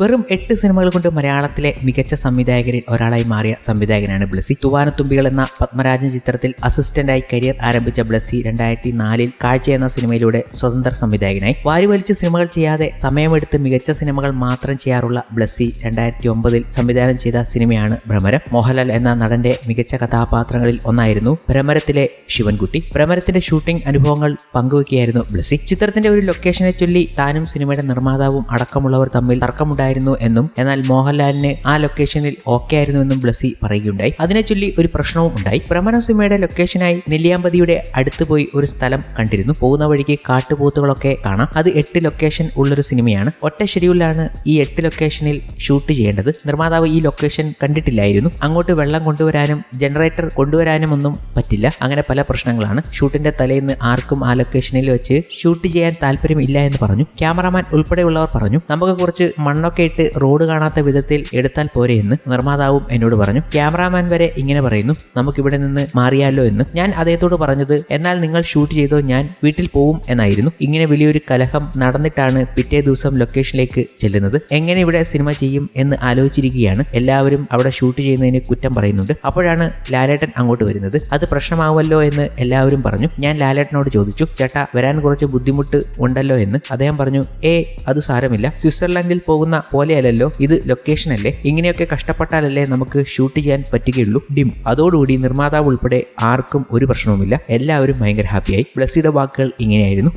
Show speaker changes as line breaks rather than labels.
വെറും എട്ട് സിനിമകൾ കൊണ്ട് മലയാളത്തിലെ മികച്ച സംവിധായകരിൽ ഒരാളായി മാറിയ സംവിധായകനാണ് ബ്ലസി. തുവാനത്തുമ്പികൾ എന്ന പത്മരാജൻ ചിത്രത്തിൽ അസിസ്റ്റന്റായി കരിയർ ആരംഭിച്ച ബ്ലസി രണ്ടായിരത്തി നാലിൽ കാഴ്ച എന്ന സിനിമയിലൂടെ സ്വതന്ത്ര സംവിധായകനായി. വാരിവലിച്ച് സിനിമകൾ ചെയ്യാതെ സമയമെടുത്ത് മികച്ച സിനിമകൾ മാത്രം ചെയ്യാറുള്ള ബ്ലസി രണ്ടായിരത്തി ഒമ്പതിൽ സംവിധാനം ചെയ്ത സിനിമയാണ് ഭ്രമരം. മോഹൻലാൽ എന്ന നടന്റെ മികച്ച കഥാപാത്രങ്ങളിൽ ഒന്നായിരുന്നു ഭ്രമരത്തിലെ ശിവൻകുട്ടി. ഭ്രമരത്തിന്റെ ഷൂട്ടിംഗ് അനുഭവങ്ങൾ പങ്കുവയ്ക്കുകയായിരുന്നു ബ്ലസി. ചിത്രത്തിന്റെ ഒരു ലൊക്കേഷനെ ചൊല്ലി താനും സിനിമയുടെ നിർമ്മാതാവും അടക്കമുള്ളവർ തമ്മിൽ തർക്കമുണ്ടായിരുന്നു എന്നും എന്നാൽ മോഹൻലാലിന് ആ ലൊക്കേഷനിൽ ഓക്കെ ആയിരുന്നു എന്നും ബ്ലസി പറയുകയുണ്ടായി. അതിനെ ചൊല്ലി ഒരു പ്രശ്നവും ഉണ്ടായി. ഭ്രമണ സിനിമയുടെ ലൊക്കേഷനായി നെല്ലിയാമ്പതിയുടെ അടുത്ത് പോയി ഒരു സ്ഥലം കണ്ടിരുന്നു. പോകുന്ന വഴിക്ക് കാട്ടുപോത്തുകളൊക്കെ കാണാം. അത് എട്ട് ലൊക്കേഷൻ ഉള്ളൊരു സിനിമയാണ്. ഒറ്റ ഷെഡ്യൂളിലാണ് ഈ എട്ട് ലൊക്കേഷനിൽ ഷൂട്ട് ചെയ്യേണ്ടത്. നിർമ്മാതാവ് ഈ ലൊക്കേഷൻ കണ്ടിട്ടില്ലായിരുന്നു. അങ്ങോട്ട് വെള്ളം കൊണ്ടുവരാനും ജനറേറ്റർ കൊണ്ടുവരാനും ഒന്നും പറ്റില്ല. അങ്ങനെ പല പ്രശ്നങ്ങളാണ്. ഷൂട്ടിന്റെ തലേന്ന് ആർക്കും ആ ലൊക്കേഷനിൽ വെച്ച് ഷൂട്ട് ചെയ്യാൻ താല്പര്യമില്ല എന്ന് പറഞ്ഞു. ക്യാമറാമാൻ ഉൾപ്പെടെയുള്ളവർ പറഞ്ഞു നമുക്ക് കുറച്ച് മണ്ണൊക്കെ ഇട്ട് റോഡ് കാണാത്ത വിധത്തിൽ എടുത്താൽ പോരെ എന്ന് നിർമ്മാതാവും എന്നോട് പറഞ്ഞു. ക്യാമറാമാൻ വരെ ഇങ്ങനെ പറയുന്നു. നമുക്കിവിടെ നിന്ന് മാറിയാലോ എന്ന്. ഞാൻ അദ്ദേഹത്തോട് പറഞ്ഞത് എന്നാൽ നിങ്ങൾ ഷൂട്ട് ചെയ്തോ ഞാൻ വീട്ടിൽ പോവും എന്നായിരുന്നു. ഇങ്ങനെ വലിയൊരു കലഹം നടന്നിട്ടാണ് പിറ്റേ ദിവസം ലൊക്കേഷനിലേക്ക് ചെല്ലുന്നത്. എങ്ങനെ ഇവിടെ സിനിമ ചെയ്യും എന്ന് ആലോചിച്ചിരിക്കുകയാണ്. എല്ലാവരും അവിടെ ഷൂട്ട് ചെയ്യുന്നതിന് കുറ്റം പറയുന്നുണ്ട്. അപ്പോഴാണ് ലാലേട്ടൻ അങ്ങോട്ട് വരുന്നത്. അത് പ്രശ്നമാവുമല്ലോ എന്ന് എല്ലാവരും പറഞ്ഞു. ഞാൻ ലാലേട്ടനോട് ചോദിച്ചു ചേട്ടാ വരാൻ കുറച്ച് ബുദ്ധിമുട്ട് ഉണ്ടല്ലോ എന്ന് അദ്ദേഹം പറഞ്ഞു ഏ അത് സാരമില്ല. സ്വിറ്റ്സർലൻഡിൽ പോകുന്ന പോലെയല്ലല്ലോ. ഇത് ലൊക്കേഷൻ അല്ലേ? ഇങ്ങനെയൊക്കെ കഷ്ടപ്പെട്ടാലല്ലേ നമുക്ക് ഷൂട്ട് ചെയ്യാൻ പറ്റുകയുള്ളൂ. ഡിം. അതോടുകൂടി നിർമ്മാതാവ് ഉൾപ്പെടെ ആർക്കും ഒരു പ്രശ്നവുമില്ല. എല്ലാവരും ഭയങ്കര ഹാപ്പിയായി ബ്ലസ്സിയുടെ വാക്കുകൾ ഇങ്ങനെയായിരുന്നു.